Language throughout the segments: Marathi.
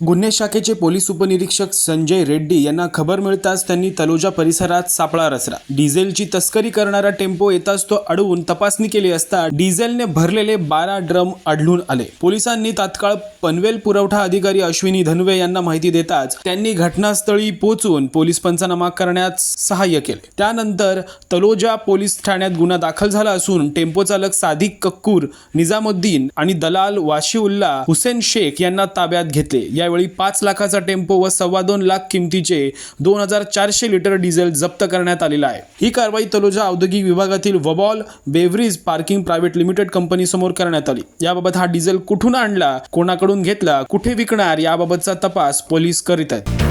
गुन्हे शाखेचे पोलीस उपनिरीक्षक संजय रेड्डी यांना खबर मिळताच त्यांनी तलोजा परिसरात सापळा रचला. डिझेलची तस्करी करणारा टेम्पो येताच तो अडवून तपासणी केली असता डिझेलने भरलेले बारा ड्रम आढळून आले. पोलिसांनी तात्काळ पनवेल पुरवठा अधिकारी अश्विनी धनवे यांना माहिती देताच त्यांनी घटनास्थळी पोहोचून पोलीस पंचनामा करण्यात सहाय्य केले. त्यानंतर तलोजा पोलीस ठाण्यात गुन्हा दाखल झाला असून टेम्पो चालक सादिक कक्कूर निजामुद्दीन आणि दलाल वाशिउल्ला हुसेन शेख यांना ताब्यात घेतले. या यावेळी पाच लाखाचा टेम्पो व सव्वा दोन लाख किमतीचे दोन हजार चारशे लिटर डिझेल जप्त करण्यात आलेला आहे. ही कारवाई तलोजा औद्योगिक विभागातील वबॉल beverages parking private limited company समोर करण्यात आली. याबाबत हा डिझेल कुठून आणला कोणाकडून घेतला कुठे विकणार याबाबतचा तपास पोलीस करीत आहेत.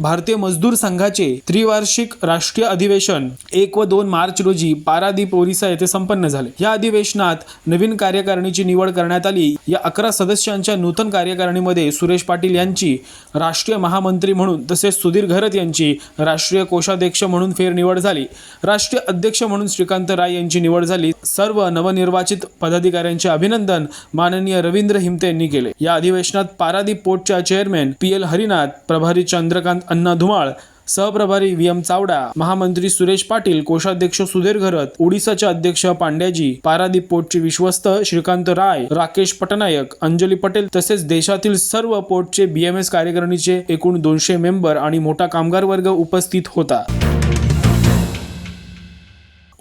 भारतीय मजदूर संघाचे त्रिवार्षिक राष्ट्रीय अधिवेशन एक व दोन मार्च रोजी पारादीप ओरिसा येथे संपन्न झाले. या अधिवेशनात नवीन कार्यकारिणीची निवड करण्यात आली. या अकरा सदस्यांच्या नूतन कार्यकारिणीमध्ये सुरेश पाटील यांची राष्ट्रीय महामंत्री म्हणून तसेच सुधीर घरत यांची राष्ट्रीय कोषाध्यक्ष म्हणून फेरनिवड झाली. राष्ट्रीय अध्यक्ष म्हणून श्रीकांत राय यांची निवड झाली. सर्व नवनिर्वाचित पदाधिकाऱ्यांचे अभिनंदन माननीय रवींद्र हिमते यांनी केले. या अधिवेशनात पारादीप पोर्टच्या चेअरमॅन पी एल हरिनाथ प्रभारी चंद्रकांत अण्णा धुमाळ सहप्रभारी व्ही एम चावडा महामंत्री सुरेश पाटील कोषाध्यक्ष सुधीर घरत ओडिसाचे अध्यक्ष पांड्याजी पारादीप पोटचे विश्वस्त श्रीकांत राय राकेश पटनायक अंजली पटेल तसेच देशातील सर्व पोर्टचे बीएमएस कार्यकारिणीचे एकूण दोनशे मेंबर आणि मोठा कामगार वर्ग उपस्थित होता.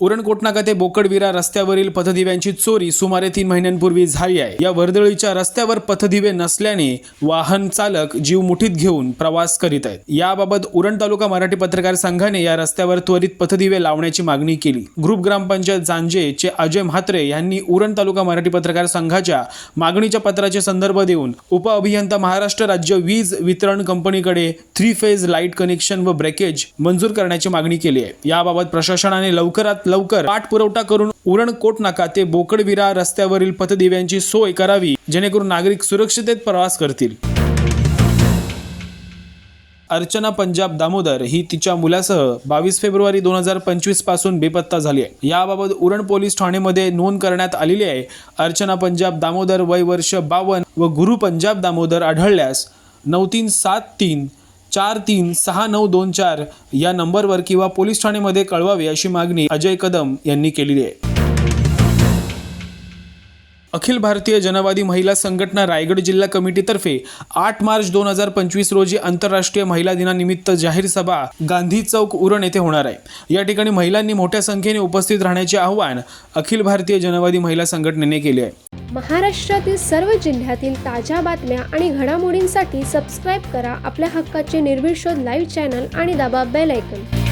उरणकोट नाका ते बोकडविरा रस्त्यावरील पथदिव्यांची चोरी सुमारे तीन महिन्यांपूर्वी झाली आहे. या वर्दळीच्या रस्त्यावर पथदिवे नसल्याने वाहन चालक जीव मुठीत घेऊन प्रवास करीत आहेत. याबाबत उरण तालुका मराठी पत्रकार संघाने या रस्त्यावर त्वरित पथदिवे लावण्याची मागणी केली. ग्रुप ग्रामपंचायत जांजेचे अजय म्हात्रे यांनी उरण तालुका मराठी पत्रकार संघाच्या मागणीच्या पत्राचे संदर्भ देऊन उपअभियंता महाराष्ट्र राज्य वीज वितरण कंपनीकडे थ्री फेज लाइट कनेक्शन व ब्रेकेज मंजूर करण्याची मागणी केली आहे. याबाबत प्रशासनाने लवकरात लवकर पाठपुरवठा करून उरण कोट नाका ते बोकडविरा रस्त्यावरील पथदिव्यांची सोय करावी जेणेकरून नागरिक सुरक्षितेत प्रवास करतील. अर्चना पंजाब दामोदर ही तिच्या मुलासह बावीस फेब्रुवारी दोन हजार पंचवीसपासून बेपत्ता झाली आहे. याबाबत उरण पोलीस ठाणेमध्ये नोंद करण्यात आलेली आहे. अर्चना पंजाब दामोदर वय वर्ष बावन्न व गुरु पंजाब दामोदर आढळल्यास नऊ तीन सात तीन चार तीन सहा नऊ दोन चार या नंबरवर किंवा पोलीस ठाणेमध्ये कळवावे अशी मागणी अजय कदम यांनी केलेली आहे. अखिल भारतीय जनवादी महिला संघटना रायगड जिल्हा कमिटीतर्फे आठ मार्च दोन हजार पंचवीस रोजी आंतरराष्ट्रीय महिला दिनानिमित्त जाहीर सभा गांधी चौक उरण येथे होणार आहे. या ठिकाणी महिलांनी मोठ्या संख्येने उपस्थित राहण्याचे आवाहन अखिल भारतीय जनवादी महिला संघटनेने केले आहे. महाराष्ट्रातील सर्व जिल्ह्यातील ताज्या बातम्या आणि घडामोडींसाठी सबस्क्राईब करा आपल्या हक्काचे निर्भीड शोध लाईव्ह चॅनल आणि दाबा बेल ऐकन